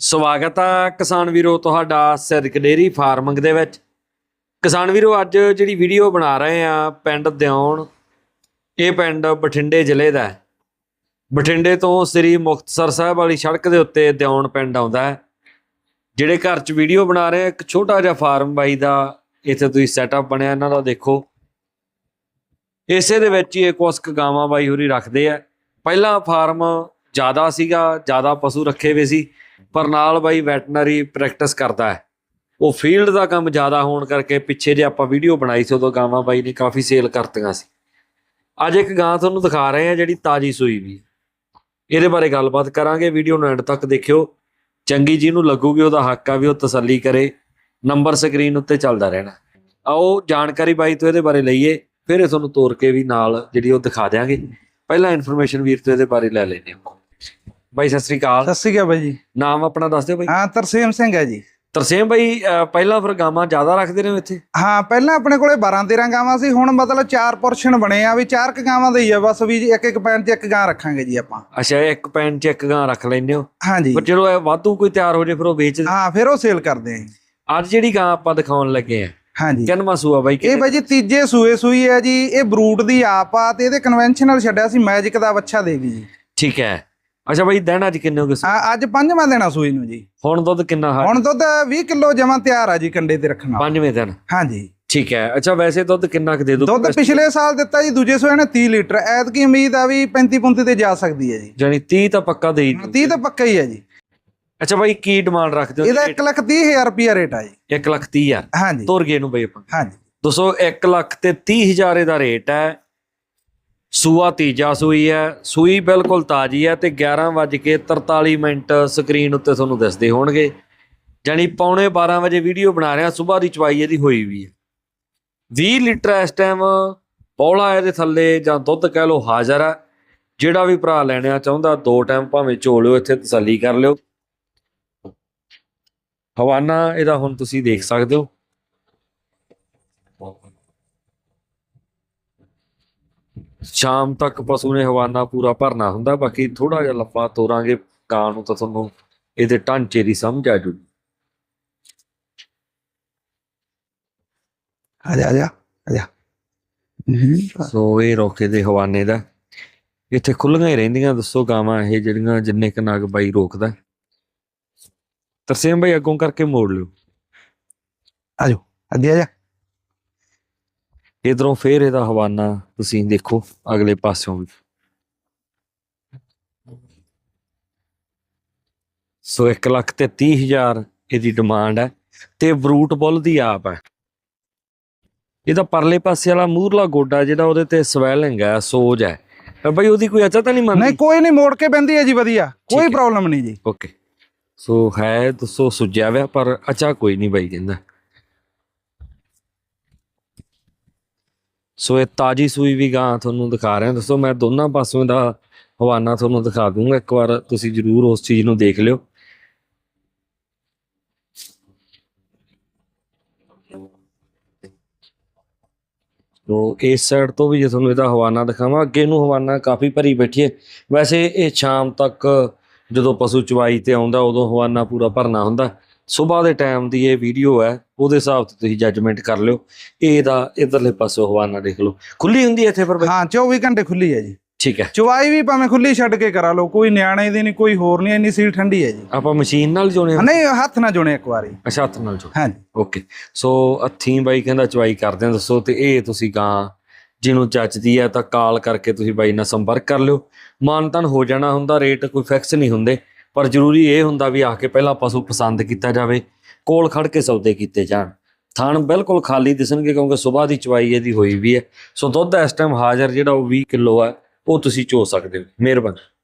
ਸਵਾਗਤ ਆ ਕਿਸਾਨ ਵੀਰੋ ਤੁਹਾਡਾ ਸਿਰਕ ਡੇਰੀ ਫਾਰਮਿੰਗ ਦੇ ਵਿੱਚ। ਕਿਸਾਨ ਵੀਰੋ, ਅੱਜ ਜਿਹੜੀ ਵੀਡੀਓ ਬਣਾ ਰਹੇ ਆ ਪਿੰਡ ਦਿਉਣ ਇਹ ਪਿੰਡ ਬਠਿੰਡੇ ਜ਼ਿਲ੍ਹੇ ਦਾ ਹੈ। ਬਠਿੰਡੇ ਤੋਂ ਸ੍ਰੀ ਮੁਕਤਸਰ ਸਾਹਿਬ ਵਾਲੀ ਸੜਕ ਦੇ ਉੱਤੇ ਦਿਉਣ ਪਿੰਡ ਆਉਂਦਾ ਹੈ। ਜਿਹੜੇ ਘਰ 'ਚ ਵੀਡੀਓ ਬਣਾ ਰਹੇ ਇੱਕ ਛੋਟਾ ਜਿਹਾ ਫਾਰਮ ਬਾਈ ਦਾ ਇੱਥੇ ਤੁਸੀਂ ਸੈਟਅਪ ਬਣਿਆ, ਇਹਨਾਂ ਦਾ ਦੇਖੋ। ਇਸੇ ਦੇ ਵਿੱਚ ਹੀ ਇਹ ਕੁਛ ਕੁ ਗਾਵਾਂ ਬਾਈ ਹੋਰੀ ਰੱਖਦੇ ਆ। ਪਹਿਲਾਂ ਫਾਰਮ ਜ਼ਿਆਦਾ ਸੀਗਾ, ਜ਼ਿਆਦਾ ਪਸ਼ੂ ਰੱਖੇ ਹੋਏ ਸੀ। ਪਰ ਨਾਲ ਬਾਈ ਵੈਟਰਨਰੀ ਪ੍ਰੈਕਟਿਸ ਕਰਦਾ ਹੈ। ਉਹ ਫੀਲਡ ਦਾ ਕੰਮ ਜ਼ਿਆਦਾ ਹੋਣ ਕਰਕੇ ਪਿੱਛੇ ਜੇ ਆਪਾਂ ਵੀਡੀਓ ਬਣਾਈ ਸੀ, ਉਦੋਂ ਗਾਵਾਂ ਬਾਈ ਨੇ ਕਾਫੀ ਸੇਲ ਕਰਤੀਆਂ ਸੀ। ਅੱਜ ਇੱਕ ਗਾਂ ਤੁਹਾਨੂੰ ਦਿਖਾ ਰਹੇ ਆ ਜਿਹੜੀ ਤਾਜੀ ਸੂਈ ਵੀ ਇਹਦੇ ਬਾਰੇ ਗੱਲਬਾਤ ਕਰਾਂਗੇ ਵੀਡੀਓ ਨੂੰ ਐਂਡ ਤੱਕ ਦੇਖਿਓ। ਚੰਗੀ ਜੀ ਨੂੰ ਲੱਗੂਗੀ, ਉਹਦਾ ਹੱਕ ਆ ਵੀ ਉਹ ਤਸੱਲੀ ਕਰੇ। ਨੰਬਰ ਸਕਰੀਨ ਉੱਤੇ ਚੱਲਦਾ ਰਹਿਣਾ। ਆਓ ਜਾਣਕਾਰੀ ਬਾਈ ਤੋਂ ਇਹਦੇ ਬਾਰੇ ਲਈਏ, ਫਿਰ ਇਹ ਤੁਹਾਨੂੰ ਤੋਰ ਕੇ ਵੀ ਨਾਲ ਜਿਹੜੀ ਉਹ ਦਿਖਾ ਦਿਆਂਗੇ। ਪਹਿਲਾਂ ਇਨਫੋਰਮੇਸ਼ਨ ਵੀਰ ਤੋਂ ਇਹਦੇ ਬਾਰੇ ਲੈ ਲੈਂਦੇ ਹਾਂ। ਬਾਈ ਸਤਿ ਸ੍ਰੀ ਅਕਾਲ। ਸਤਿ ਸ਼੍ਰੀ ਅਕਾਲ ਬਾਈ ਜੀ। ਨਾਮ ਆਪਣਾ ਦੱਸ ਦਿਓ ਬਾਈ। ਹਾਂ ਤਰਸੇਮ ਸਿੰਘ ਹੈ ਜੀ। ਤਰਸੇਮ ਬਾਈ ਪਹਿਲਾਂ ਫਿਰ ਗਾਵਾਂ ਜ਼ਿਆਦਾ ਰੱਖਦੇ ਨੇ ਇੱਥੇ? ਹਾਂ ਪਹਿਲਾਂ ਆਪਣੇ ਕੋਲੇ 12 13 ਗਾਵਾਂ ਸੀ ਹੁਣ ਮਤਲਬ ਚਾਰ ਪੋਰਸ਼ਨ ਬਣੇ ਆ ਵੀ ਚਾਰ ਕ ਗਾਵਾਂ ਦੇ ਹੀ ਆ ਬਸ ਵੀ ਇੱਕ ਇੱਕ ਪੈਣ 'ਚ ਇੱਕ ਗਾਂ ਰੱਖਾਂਗੇ ਜੀ ਆਪਾਂ। ਅੱਛਾ ਇੱਕ ਪੈਨ ਚ ਇੱਕ ਗਾਂ ਰੱਖ ਲੈਂਦੇ ਹੋ? ਹਾਂਜੀ ਪਰ ਜਦੋਂ ਇਹ ਵਾਧੂ ਕੋਈ ਤਿਆਰ ਹੋ ਜੇ ਫਿਰ ਉਹ ਵੇਚ ਹਾਂ ਫਿਰ ਉਹ ਸੇਲ ਕਰਦੇ ਆ। ਅੱਜ ਜਿਹੜੀ ਗਾਂ ਆਪਾਂ ਦਿਖਾਉਣ ਲੱਗੇ ਆ ਹਾਂਜੀ ਕਿੰਨਵਾਂ ਸੂਆ ਬਾਈ ਇਹ ਬਾਈ ਜੀ ਤੀਜੇ ਸੂਏ ਸੂਈ ਹੈ ਜੀ ਇਹ ਬਰੂਟ ਦੀ ਆਪ ਆ ਤੇ ਇਹਦੇ ਕਨਵੈਨਸ਼ਨਲ ਛੱਡਿਆ ਸੀ ਮੈਜਿਕ ਦਾ ਬੱਚਾ ਦੇਗੀ ਜੀ। ਠੀਕ ਹੈ। ਅੱਛਾ ਬਾਈ ਦਿਨ ਅੱਜ ਕਿੰਨੇ ਹੋ ਗਏ ਸੀ? ਅੱਜ ਪੰਜਵਾਂ ਦੇਣਾ ਸੂਈ ਨੂੰ ਜੀ। ਹੁਣ ਦੁੱਧ ਕਿੰਨਾ ਹੈ? ਹੁਣ ਦੁੱਧ 20 ਕਿਲੋ ਜਮਾ ਤਿਆਰ ਆ ਜੀ ਕੰਡੇ ਤੇ ਰੱਖਣਾ। ਪੰਜਵੇਂ ਦਿਨ। ਹਾਂਜੀ। ਠੀਕ ਹੈ। ਅੱਛਾ ਵੈਸੇ ਦੁੱਧ ਕਿੰਨਾ ਕੁ ਦੇ ਦੋ ਦੁੱਧ ਪਿਛਲੇ ਸਾਲ ਦਿੱਤਾ ਜੀ ਦੂਜੇ ਸੂਏ ਨੇ 30 ਲੀਟਰ। ਐਤਕੀ ਉਮੀਦ ਆ ਵੀ 35 35 ਤੇ ਜਾ ਸਕਦੀ ਹੈ ਜੀ। ਜਾਨੀ 30 ਤਾਂ ਪੱਕਾ ਦੇ ਹੀ ਦਿਓ। 30 ਤਾਂ ਪੱਕਾ ਹੀ ਹੈ ਜੀ। ਅੱਛਾ ਬਾਈ ਕੀ ਡਿਮਾਂਡ ਰੱਖਦੇ ਹੋ? ਇਹਦਾ 1 ਲੱਖ 30 ਹਜ਼ਾਰ ਰੁਪਿਆ ਰੇਟ ਆ ਜੀ। 1 ਲੱਖ 30 ਹਜ਼ਾਰ। ਹਾਂਜੀ। ਤੁਰ ਗਏ ਨੂੰ ਬਈ ਆਪਾਂ। ਹਾਂਜੀ। ਦੋਸਤੋ 1 ਲੱਖ ਤੇ 30 ਹਜ਼ਾਰ ਦਾ ਰੇਟ ਹੈ। ਸੂਆ ਤੀਜਾ ਸੂਈ ਹੈ, ਸੂਈ ਬਿਲਕੁਲ ਤਾਜੀ ਹੈ ਤੇ 11 ਵੱਜ ਕੇ 43 ਮਿੰਟ ਸਕਰੀਨ ਉੱਤੇ ਤੁਹਾਨੂੰ ਦਿਸਦੇ ਹੋਣਗੇ। ਜਾਨੀ ਪੌਣੇ 12 ਵਜੇ ਵੀਡੀਓ ਬਣਾ ਰਿਹਾ ਸਵੇਰ ਦੀ ਚਵਾਈ ਇਹਦੀ ਹੋਈ ਵੀ ਹੈ। 20 ਲੀਟਰ ਇਸ ਟਾਈਮ ਪੌਲਾ ਇਹਦੇ ਥੱਲੇ ਜਾਂ ਦੁੱਧ ਕਹਿ ਲਓ ਹਾਜ਼ਰ ਹੈ। ਜਿਹੜਾ ਵੀ ਭਰਾ ਲੈਣਾ ਚਾਹੁੰਦਾ, ਦੋ ਟਾਈਮ ਭਾਵੇਂ ਝੋਲਿਓ ਇੱਥੇ ਤਸੱਲੀ ਕਰ ਲਿਓ। ਹਵਾਨਾ ਇਹਦਾ ਹੁਣ ਤੁਸੀਂ ਦੇਖ ਸਕਦੇ ਹੋ। ਸ਼ਾਮ ਤੱਕ ਪਸ਼ੂ ਨੇ ਹਵਾਨਾ ਪੂਰਾ ਭਰਨਾ ਹੁੰਦਾ ਬਾਕੀ ਥੋੜਾ ਜਿਹਾ ਲੱਪਾ ਤੋਰਾਂਗੇ ਕਾਂ ਨੂੰ ਤਾਂ ਤੁਹਾਨੂੰ ਇਹਦੇ ਢਾਂਚੇ ਦੀ ਸਮਝ ਆ ਜੂ ਆ ਜਾ ਆ ਜਾ ਆ ਜਾ। ਸੋ ਇਹ ਰੋਕੇ ਦੇ ਹਵਾਨੇ ਦਾ। ਇੱਥੇ ਖੁੱਲੀਆਂ ਹੀ ਰਹਿੰਦੀਆਂ ਦੱਸੋ ਗਾਵਾਂ ਇਹ ਜਿਹੜੀਆਂ ਜਿੰਨੇ ਕ ਨਗ ਬਾਈ ਰੋਕਦਾ ਤਰਸੇਮ ਬਾਈ ਅੱਗੋਂ ਕਰਕੇ ਮੋੜ ਲਿਓ। ਆ ਅੱਗੇ ਆ ਜਾ। ਇਧਰੋਂ ਫੇਰ ਇਹਦਾ ਹਵਾਨਾ ਤੁਸੀਂ ਦੇਖੋ ਅਗਲੇ ਪਾਸਿਓਂ ਵੀ। ਸੋ 1 ਲੱਖ ਤੇ 30 ਹਜ਼ਾਰ ਇਹਦੀ ਡਿਮਾਂਡ ਹੈ ਤੇ ਬਰੂਟ ਬੁੱਲ ਦੀ ਆਪ ਹੈ। ਇਹਦਾ ਪਰਲੇ ਪਾਸੇ ਵਾਲਾ ਮੂਰਲਾ ਗੋਡਾ ਜਿਹੜਾ ਉਹਦੇ ਤੇ ਸਵੈਲਿੰਗ ਹੈ ਸੋਜ ਹੈ। ਤਾਂ ਬਈ ਉਹਦੀ ਕੋਈ ਅਚਾ ਤਾਂ ਨਹੀਂ ਮੰਨਦੀ? ਨਹੀਂ ਕੋਈ ਨਹੀਂ ਮੋੜ ਕੇ ਬੰਦੀ ਹੈ ਜੀ ਵਧੀਆ। ਕੋਈ। ਪ੍ਰੋਬਲਮ ਨਹੀਂ ਜੀ। ਓਕੇ ਸੋ ਹੈ ਦੱਸੋ ਸੁੱਜਿਆ ਹੋਇਆ ਪਰ ਅਚਾ ਕੋਈ ਨਹੀਂ ਬਾਈ ਕਹਿੰਦਾ। ਸੋ ਇਹ ਤਾਜੀ ਸੂਈ ਵੀ ਗਾਂ ਤੁਹਾਨੂੰ ਦਿਖਾ ਰਿਹਾ ਦੋਸਤੋ ਮੈਂ ਦੋਨਾਂ ਪਾਸੋਂ ਦਾ ਹਵਾਨਾ ਤੁਹਾਨੂੰ ਦਿਖਾ ਦੂੰਗਾ। ਇੱਕ ਵਾਰ ਤੁਸੀਂ ਜਰੂਰ ਉਸ ਚੀਜ਼ ਨੂੰ ਦੇਖ ਲਿਓ। ਤੋ ਇਸ ਸਾਈਡ ਤੋਂ ਵੀ ਜੇ ਤੁਹਾਨੂੰ ਇਹਦਾ ਹਵਾਨਾ ਦਿਖਾਵਾਂ, ਅੱਗੇ ਨੂੰ ਹਵਾਨਾ ਕਾਫੀ ਭਰੀ ਬੈਠੀ ਹੈ। ਵੈਸੇ ਇਹ ਸ਼ਾਮ ਤੱਕ ਜਦੋਂ ਪਸ਼ੂ ਚਵਾਈ ਤੇ ਆਉਂਦਾ, ਉਦੋਂ ਹਵਾਨਾ ਪੂਰਾ ਭਰਨਾ ਹੁੰਦਾ। ਸਵੇਰ ਦੇ ਟਾਈਮ ਦੀ ਇਹ ਵੀਡੀਓ ਹੈ ਉਹਦੇ ਹਿਸਾਬ ਤੇ ਤੁਸੀਂ ਜੱਜਮੈਂਟ ਕਰ ਲਿਓ। ਇਹਦਾ ਇਧਰਲੇ ਪਾਸੇ ਹਵਾਨਾ ਦੇਖ ਲਓ। ਖੁੱਲੀ ਹੁੰਦੀ ਹੈ ਇੱਥੇ ਪਰ ਬਾਈ? ਹਾਂ 24 ਘੰਟੇ ਖੁੱਲੀ ਹੈ ਜੀ। ਠੀਕ ਹੈ। ਚਵਾਈ ਵੀ ਭਾਵੇਂ ਖੁੱਲੀ ਛੱਡ ਕੇ ਕਰਾ ਲਓ ਕੋਈ ਨਿਆਣੇ ਦੀ ਨਹੀਂ ਕੋਈ ਹੋਰ ਨਹੀਂ ਇੰਨੀ ਸੀਲ ਠੰਡੀ ਹੈ ਜੀ। ਆਪਾਂ ਮਸ਼ੀਨ ਨਾਲ ਜੋਣੇ ਨਹੀਂ ਹੱਥ ਨਾ ਜੁਣੇ ਇੱਕ ਵਾਰੀ। ਅੱਛਾ ਹੱਥ ਨਾਲ ਜੋ ਹਾਂਜੀ। ਓਕੇ ਸੋ ਹੱਥੀਂ ਬਾਈ ਕਹਿੰਦਾ ਚਵਾਈ ਕਰਦੇ ਆ ਦੱਸੋ ਤੇ ਇਹ ਤੁਸੀਂ ਗਾਂ ਜਿਹਨੂੰ ਚੱਚਦੀ ਹੈ ਤਾਂ ਕਾਲ ਕਰਕੇ ਤੁਸੀਂ ਬਾਈ ਨਾਲ ਸੰਪਰਕ ਕਰ ਲਿਓ। ਮਾਨਤਨ ਹੋ ਜਾਣਾ ਹੁੰਦਾ ਰੇਟ ਕੋਈ ਫਿਕਸ ਨਹੀਂ ਹੁੰਦੇ। ਪਰ ਜ਼ਰੂਰੀ ਇਹ ਹੁੰਦਾ ਵੀ ਆ ਕੇ ਪਹਿਲਾਂ ਪਸ਼ੂ ਪਸੰਦ ਕੀਤਾ ਜਾਵੇ, ਕੋਲ ਖੜ ਕੇ ਸੌਦੇ ਕੀਤੇ ਜਾਣ। ਥਾਣ ਬਿਲਕੁਲ ਖਾਲੀ ਦਿਸਣਗੇ ਕਿਉਂਕਿ ਸਵੇਰ ਦੀ ਚਵਾਈ ਇਹਦੀ ਹੋਈ ਵੀ ਹੈ। ਸੋ ਦੁੱਧ ਇਸ ਟਾਈਮ ਹਾਜ਼ਰ ਜਿਹੜਾ ਉਹ 20 ਕਿਲੋ ਹੈ ਉਹ ਤੁਸੀਂ ਚੋ ਸਕਦੇ ਹੋ। ਮਿਹਰਬਾਨੀ।